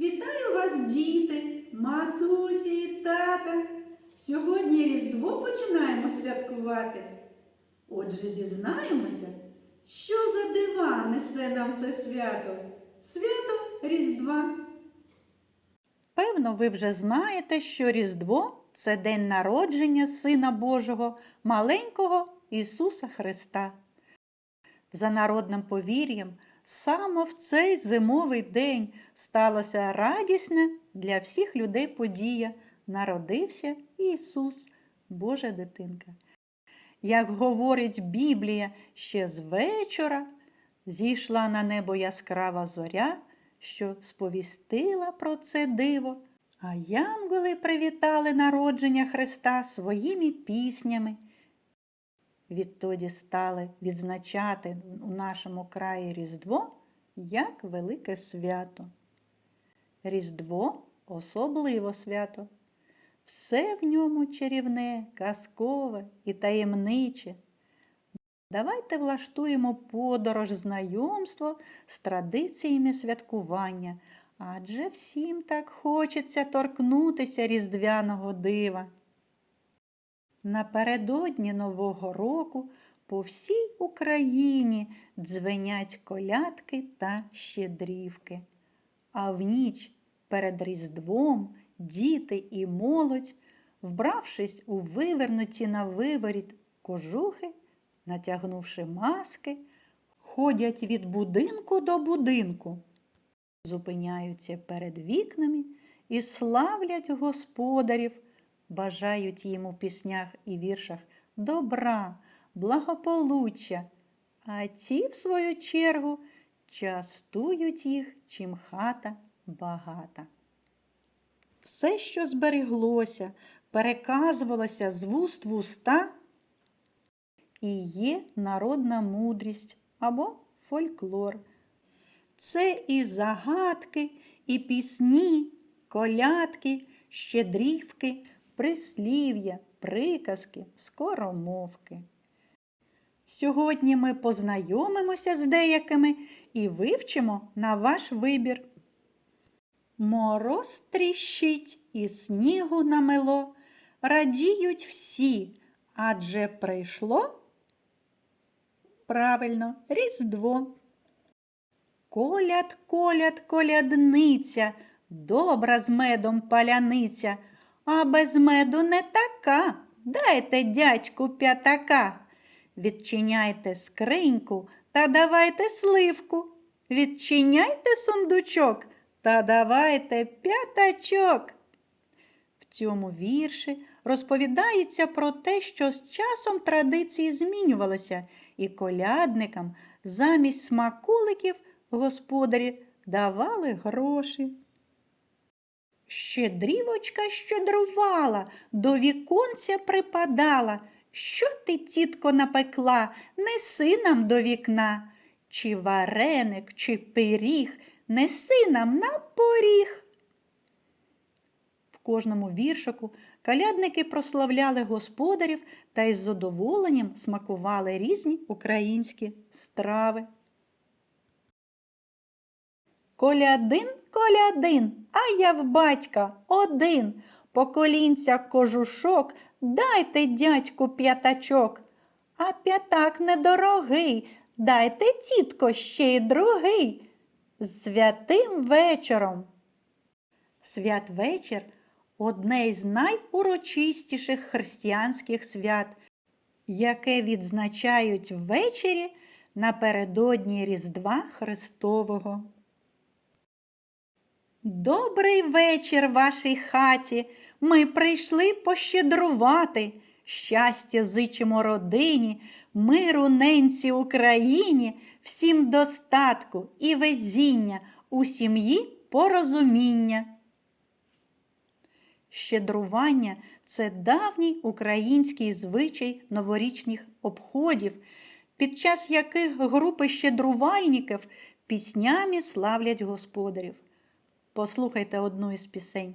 Вітаю вас, діти, матусі і тата. Сьогодні Різдво починаємо святкувати. Отже, дізнаємося, що за дива несе нам це свято. Свято Різдва. Певно, ви вже знаєте, що Різдво це день народження Сина Божого, маленького Ісуса Христа. За народним повір'ям, саме в цей зимовий день сталася радісна для всіх людей подія. Народився Ісус, Божа дитинка. Як говорить Біблія, ще з вечора зійшла на небо яскрава зоря, що сповістила про це диво, а янголи привітали народження Христа своїми піснями. Відтоді стали відзначати у нашому краї Різдво як велике свято. Різдво особливо свято. Все в ньому чарівне, казкове і таємниче. Давайте влаштуємо подорож знайомство з традиціями святкування, адже всім так хочеться торкнутися різдвяного дива. Напередодні Нового року по всій Україні дзвенять колядки та щедрівки. А в ніч перед Різдвом діти і молодь, вбравшись у вивернуті на виворіт кожухи, натягнувши маски, ходять від будинку до будинку, зупиняються перед вікнами і славлять господарів, бажають їм у піснях і віршах добра, благополуччя, а ті, в свою чергу, частують їх, чим хата багата. Все, що збереглося, переказувалося з вуст в уста, і є народна мудрість або фольклор. Це і загадки, і пісні, колядки, щедрівки, прислів'я, приказки, скоромовки. Сьогодні ми познайомимося з деякими і вивчимо на ваш вибір. Мороз тріщить і снігу намело, радіють всі, адже прийшло правильно Різдво. Коляд, коляд, колядниця, добра з медом паляниця, а без меду не така. Дайте дядьку п'ятака. Відчиняйте скриньку та давайте сливку. Відчиняйте сундучок та давайте п'ятачок. В цьому вірші розповідається про те, що з часом традиції змінювалися, і колядникам замість смаколиків господарі давали гроші. Щедрівочка щедрувала, до віконця припадала. Що ти, тітко, напекла, неси нам до вікна. Чи вареник, чи пиріг, неси нам на поріг. В кожному віршику калядники прославляли господарів та із задоволенням смакували різні українські страви. Колядин, колядин, а я в батька один. По колінця кожушок, дайте дядьку п'ятачок. А п'ятак недорогий, дайте тітко ще й другий. З святим вечором. Святвечір одне із найурочистіших християнських свят, яке відзначають ввечері напередодні Різдва Христового. Добрий вечір вашій хаті. Ми прийшли пощедрувати. Щастя зичимо родині, миру ненці Україні, всім достатку і везіння, у сім'ї порозуміння. Щедрування це давній український звичай новорічних обходів, під час яких групи щедрувальників піснями славлять господарів. Послухайте одну із пісень.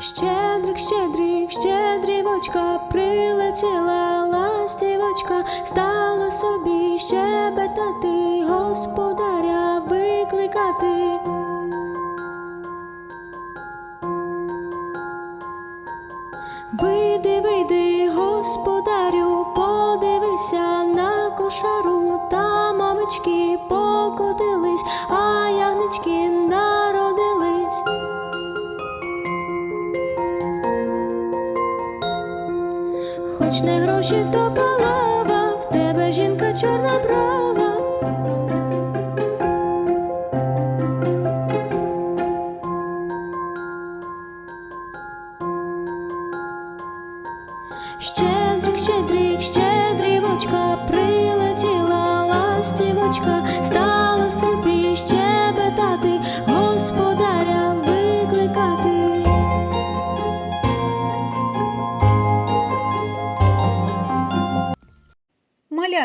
Щедрик, щедрик, щедрівочка, прилетіла ластівочка, стала собі щебетати, господаря викликати. Хоч не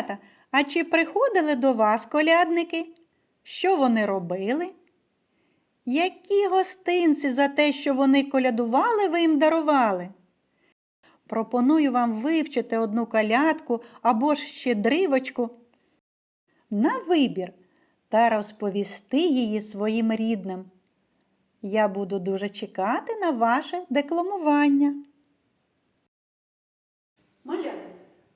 Малята, а чи приходили до вас колядники? Що вони робили? Які гостинці за те, що вони колядували, ви їм дарували? Пропоную вам вивчити одну колядку або ж щедривочку на вибір та розповісти її своїм рідним. Я буду дуже чекати на ваше декламування. Малята,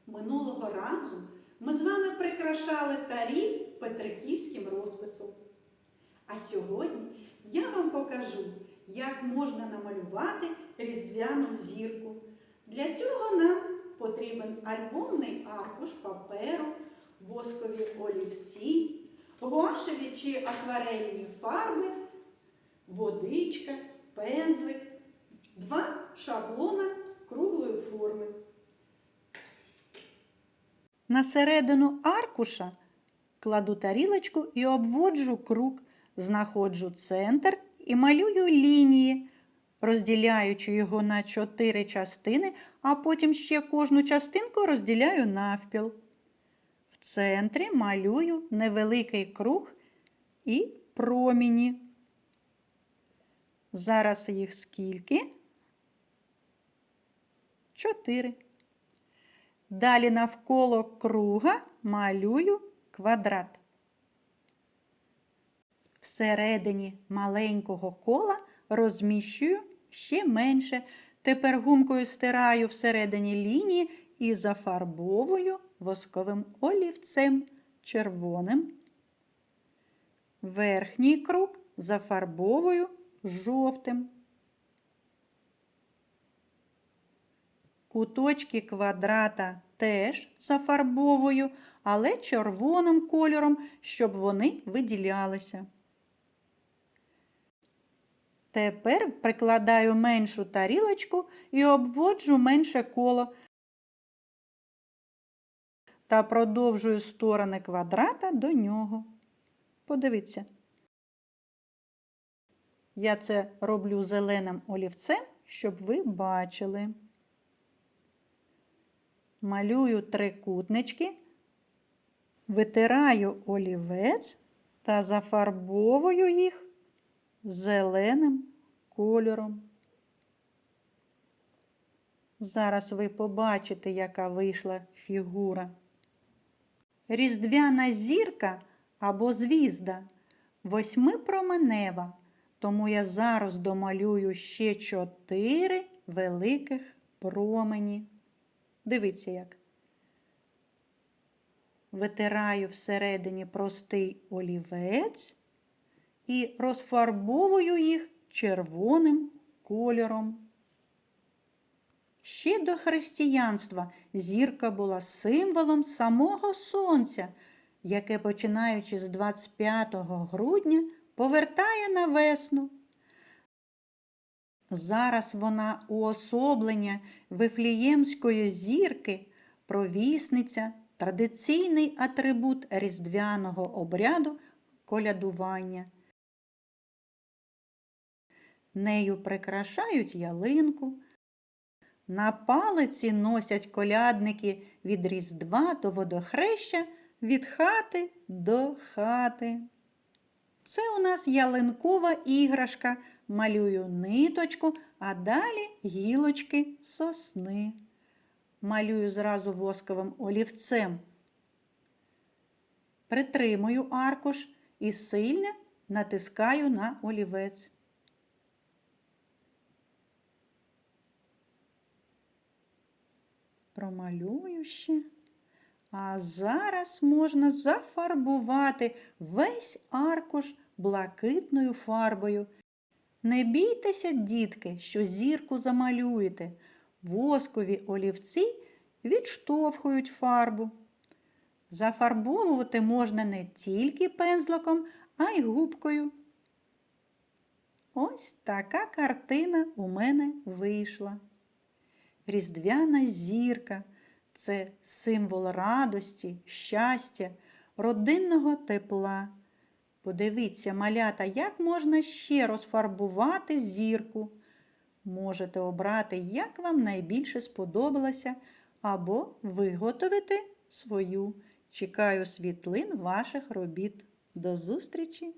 минулого разу ми з вами прикрашали тарі петриківським розписом. А сьогодні я вам покажу, як можна намалювати різдвяну зірку. Для цього нам потрібен альбомний аркуш паперу, воскові олівці, гуашеві чи акварельні фарби, водичка, пензлик, два шаблона На середину аркуша кладу тарілочку і обводжу круг, знаходжу центр і малюю лінії, розділяючи його на чотири частини, а потім ще кожну частинку розділяю навпіл. В центрі малюю невеликий круг і проміні. Зараз їх скільки? Чотири. Далі навколо круга малюю квадрат. Всередині маленького кола розміщую ще менше. Тепер гумкою стираю всередині лінії і зафарбовую восковим олівцем червоним. Верхній круг зафарбовую жовтим. Куточки квадрата теж зафарбовую, але червоним кольором, щоб вони виділялися. Тепер прикладаю меншу тарілочку і обводжу менше коло та продовжую сторони квадрата до нього. Подивіться. Я це роблю зеленим олівцем, щоб ви бачили. Малюю трикутнички, витираю олівець та зафарбовую їх зеленим кольором. Зараз ви побачите, яка вийшла фігура. Різдвяна зірка або звізда восьмипроменева, тому я зараз домалюю ще чотири великих промені. Дивіться як. Витираю всередині простий олівець і розфарбовую їх червоним кольором. Ще до християнства зірка була символом самого сонця, яке, починаючи з 25 грудня, повертає на весну. Зараз вона уособлення Вифліємської зірки, провісниця, традиційний атрибут різдвяного обряду колядування. Нею прикрашають ялинку. На палиці носять колядники від Різдва до водохреща, від хати до хати. Це у нас ялинкова іграшка. Малюю ниточку, а далі гілочки сосни. Малюю зразу восковим олівцем. Притримую аркуш і сильно натискаю на олівець. Промалюю ще. А зараз можна зафарбувати весь аркуш блакитною фарбою. Не бійтеся, дітки, що зірку замалюєте. Воскові олівці відштовхують фарбу. Зафарбовувати можна не тільки пензликом, а й губкою. Ось така картина у мене вийшла. Різдвяна зірка це символ радості, щастя, родинного тепла. Подивіться, малята, як можна ще розфарбувати зірку. Можете обрати, як вам найбільше сподобалося, або виготовити свою. Чекаю світлин ваших робіт. До зустрічі!